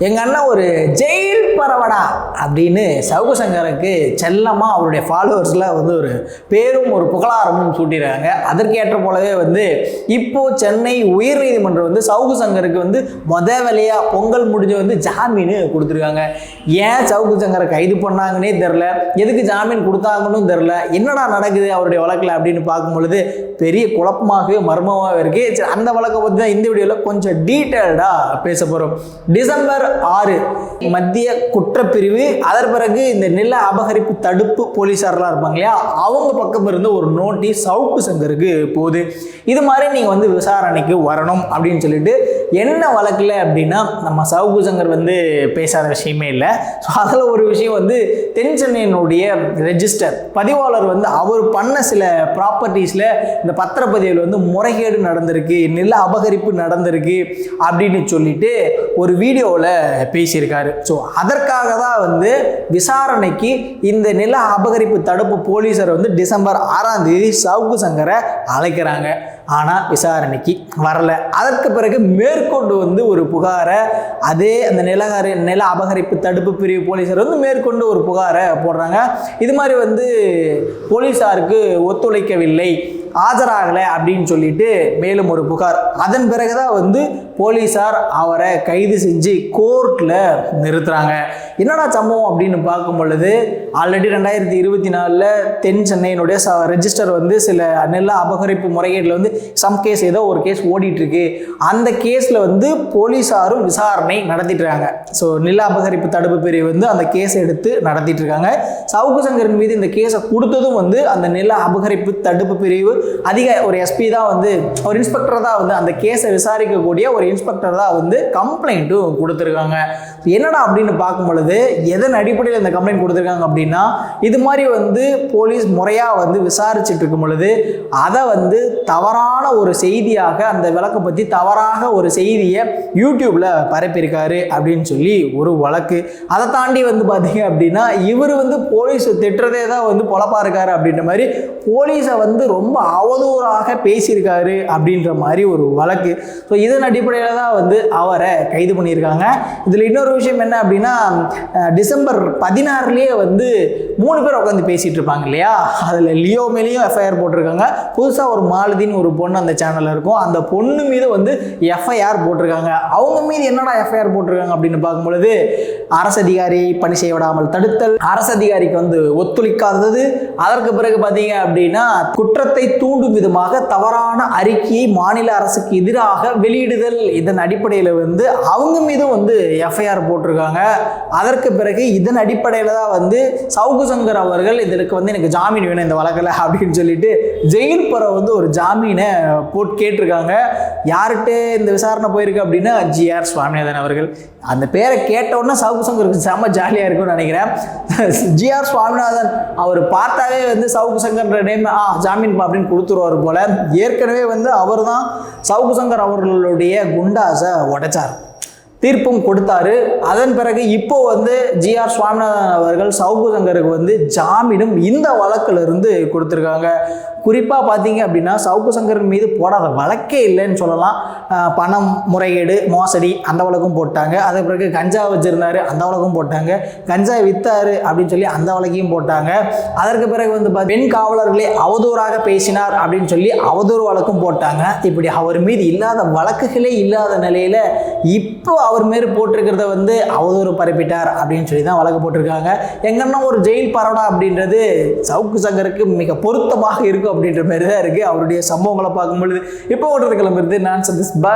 எங்கள் அண்ணன் ஒரு ஜெயில் பரவடா. அப்படின்னு சவுகு சங்கருக்கு செல்லமாக அவருடைய ஃபாலோவர்ஸில் வந்து ஒரு பேரும் ஒரு புகழாரமும் சூட்டியிருக்காங்க. அதற்கேற்ற போலவே வந்து இப்போ சென்னை உயர்நீதிமன்றம் வந்து சவுகு சங்கருக்கு வந்து மொத வேலையாக பொங்கல் முடிஞ்சு வந்து ஜாமீன் கொடுத்துருக்காங்க. ஏன் சவுகு சங்கரை கைது பண்ணாங்கன்னே தெரில எதுக்கு ஜாமீன் கொடுத்தாங்கன்னு தெரில என்னடா நடக்குது அவருடைய வழக்கில் அப்படின்னு பார்க்கும் பொழுது பெரிய குழப்பமாகவே மர்மமாகவே இருக்குது சரி, அந்த வழக்கை பற்றி தான் இந்த வீடியோவில் கொஞ்சம் டீட்டெயில்டாக பேச போகிறோம் டிசம்பர் ஆறு மத்திய குற்றப்பிரிவு அதன் பிறகு இந்த நில அபகரிப்பு தடுப்பு போலீஸார்லாம் இருப்பாங்க இல்லையா? அவங்க பக்கம் இருந்து ஒரு நோட்டீஸ் சவுக்கு சங்கருக்கு போகுது. இது மாதிரி நீங்கள் வந்து விசாரணைக்கு வரணும் அப்படின்னு சொல்லிட்டு என்ன வழக்கில் அப்படின்னா நம்ம சவுக்கு சங்கர் வந்து பேசாத விஷயமே இல்லை. ஸோ அதில் ஒரு விஷயம் வந்து தென் சென்னையினுடைய ரெஜிஸ்டர் பதிவாளர் வந்து அவர் பண்ண சில ப்ராப்பர்ட்டிஸில் இந்த பத்திரப்பதிவில் வந்து முறைகேடு நடந்திருக்கு நில அபகரிப்பு நடந்திருக்கு அப்படின்னு சொல்லிட்டு ஒரு வீடியோவில் பேசியிருக்காரு. ஸோ அதற்காக தான் வந்து விசாரணைக்கு இந்த நில அபகரிப்பு தடுப்பு போலீஸர் வந்து டிசம்பர் ஆறாம் தேதி சவுக்கு சங்கரை அழைக்கிறாங்க. ஆனால் விசாரணைக்கு வரல. அதற்கு பிறகு மேற்கொண்டு வந்து ஒரு புகாரை அதே அந்த நிலகரி நில அபகரிப்பு தடுப்பு பிரிவு போலீஸர் வந்து மேற்கொண்டு ஒரு புகாரை போடுறாங்க. இது மாதிரி வந்து போலீஸாருக்கு ஒத்துழைக்கவில்லை. ஆஜராகலை அப்படின்னு சொல்லிட்டு மேலும் ஒரு புகார். அதன் பிறகுதான் வந்து போலீஸார் அவரை கைது செஞ்சு கோர்ட்டில் நிறுத்துறாங்க. என்னடா சம்பவம் அப்படின்னு பார்க்கும் பொழுது ஆல்ரெடி ரெண்டாயிரத்தி இருபத்தி நாலில் தென் சென்னையினுடைய ச ரெஜிஸ்டர் வந்து சில நில அபகரிப்பு முறைகேட்டில் வந்து சம் கேஸ் ஏதோ ஒரு கேஸ் ஓடிட்டுருக்கு. அந்த கேஸில் வந்து போலீஸாரும் விசாரணை நடத்திட்டுருக்காங்க. ஸோ நில அபகரிப்பு தடுப்பு பிரிவு வந்து அந்த கேஸை எடுத்து நடத்திட்டு இருக்காங்க சவுக்கு சங்கரின் மீது இந்த கேஸை கொடுத்ததும் வந்து அந்த நில அபகரிப்பு தடுப்பு பிரிவு அதிக ஒரு எஸ்பி தான் வந்து ஒரு இன்ஸ்பெக்டர் தான் வந்து அந்த கேஸை விசாரிக்கக்கூடிய ஒரு இன்ஸ்பெக்டர் தான் வந்து கம்ப்ளைண்ட்டும் கொடுத்துருக்காங்க. என்னடா அப்படின்னு பார்க்கும் பொழுது எதன் அடிப்படையில் இந்த கம்ப்ளைண்ட் கொடுத்துருக்காங்க அப்படின்னா இது மாதிரி வந்து போலீஸ் முறையாக வந்து விசாரிச்சுட்டு இருக்கும் பொழுது அதை வந்து தவறான ஒரு செய்தியாக அந்த விளக்கை பற்றி தவறாக ஒரு செய்தியை யூடியூப்பில் பரப்பியிருக்காரு அப்படின்னு சொல்லி ஒரு வழக்கு. அதை தாண்டி வந்து பார்த்தீங்க அப்படின்னா இவர் வந்து போலீஸ் திட்டுறதே தான் வந்து பொழப்பாக இருக்காரு அப்படின்ற மாதிரி போலீஸை வந்து ரொம்ப அவதூறாக பேசியிருக்காரு அப்படின்ற மாதிரி ஒரு வழக்கு. ஸோ இதன் அடிப்படையில் தான் வந்து அவரை கைது பண்ணியிருக்காங்க. இதில் இன்னொரு விஷயம் என்ன அப்படின்னா டிசம்பர் பதினாறுலேயே வந்து மூணு பேர் உட்காந்து பேசிகிட்டு இருப்பாங்க இல்லையா? அதில் லியோ மேலேயும் எஃப்ஐஆர் போட்டிருக்காங்க. புதுசாக ஒரு மாலதின்னு ஒரு பொண்ணு அந்த சேனலில் இருக்கும். அந்த பொண்ணு மீது வந்து எஃப்ஐஆர் போட்டிருக்காங்க. அவங்க மீது என்னடா எஃப்ஐஆர் போட்டிருக்காங்க அப்படின்னு பார்க்கும்பொழுது அரசு அதிகாரி பணி செய்ய விடாமல் தடுத்தல். அரசு அதிகாரிக்கு வந்து ஒத்துழைக்காதது. அதற்கு பிறகு பார்த்தீங்க அப்படின்னா குற்றத்தை தூண்டும் விதமாக தவறான அறிக்கையை மாநில அரசுக்கு எதிராக வெளியிடுதல் இதன் அடிப்படையில் வந்து அவங்க மீதும் வந்து எஃப்ஐஆர் போட்டிருக்காங்க. அதற்கு பிறகு இதன் அடிப்படையில் தான் வந்து சவுகு சங்கர் அவர்கள் இதற்கு வந்து எனக்கு ஜாமீன் வேணும் இந்த வழக்கில் அப்படின்னு சொல்லிட்டு ஜெயில் புற வந்து ஒரு ஜாமீனை போட்டு கேட்டிருக்காங்க. யார்கிட்ட இந்த விசாரணை போயிருக்கு அப்படின்னா ஜிஆர் சுவாமிநாதன் அவர்கள். அந்த பேரை கேட்டவுடனே சவுக்கு சங்கருக்கு செம்ம ஜாலியாக இருக்கும்னு நினைக்கிறேன். ஜிஆர் சுவாமிநாதன் அவர் பார்த்தாவே வந்து சவுக்கு சங்கர்ன்ற நேம் ஆ ஜாமீன் பா அப்படின்னு கொடுத்துருவார் போல. ஏற்கனவே வந்து அவர் தான் சவுக்கு சங்கர் அவர்களுடைய குண்டாசை உடைச்சார். தீர்ப்பும் கொடுத்தாரு. அதன் பிறகு இப்போ வந்து ஜி ஆர் சுவாமிநாதன் அவர்கள் சவுக்கு சங்கருக்கு வந்து ஜாமீனும் இந்த வழக்கில் இருந்து கொடுத்துருக்காங்க. குறிப்பாக பார்த்தீங்க அப்படின்னா சவுக்கு சங்கரன் மீது போடாத வழக்கே இல்லைன்னு சொல்லலாம். பணம் முறைகேடு மோசடி அந்த வழக்கும் போட்டாங்க. அதன் பிறகு கஞ்சா வச்சிருந்தாரு அந்த வழக்கும் போட்டாங்க. கஞ்சா வித்தாரு அப்படின்னு சொல்லி அந்த வழக்கையும் போட்டாங்க. அதற்கு பிறகு வந்து பாத்தீங்க, பெண் காவலர்களே அவதூறாக பேசினார் அப்படின்னு சொல்லி அவதூறு வழக்கும் போட்டாங்க. இப்படி அவர் மீது இல்லாத வழக்குகளே இல்லாத நிலையில் இப்போ அவர் மாரி போட்டிருக்கிறத வந்து அவதூறு பரப்பிட்டார் அப்படின்னு சொல்லி தான் வழக்கு போட்டிருக்காங்க. எங்கன்னா ஒரு ஜெயில் பரவடா அப்படின்றது சவுக்கு சங்கருக்கு மிக பொருத்தமாக இருக்கும் அப்படின்ற மாதிரி தான் இருக்குது அவருடைய சம்பவங்களை பார்க்கும் பொழுது இப்போ ஓட்டுறது கிளம்புறது நான் சதீஷ் பா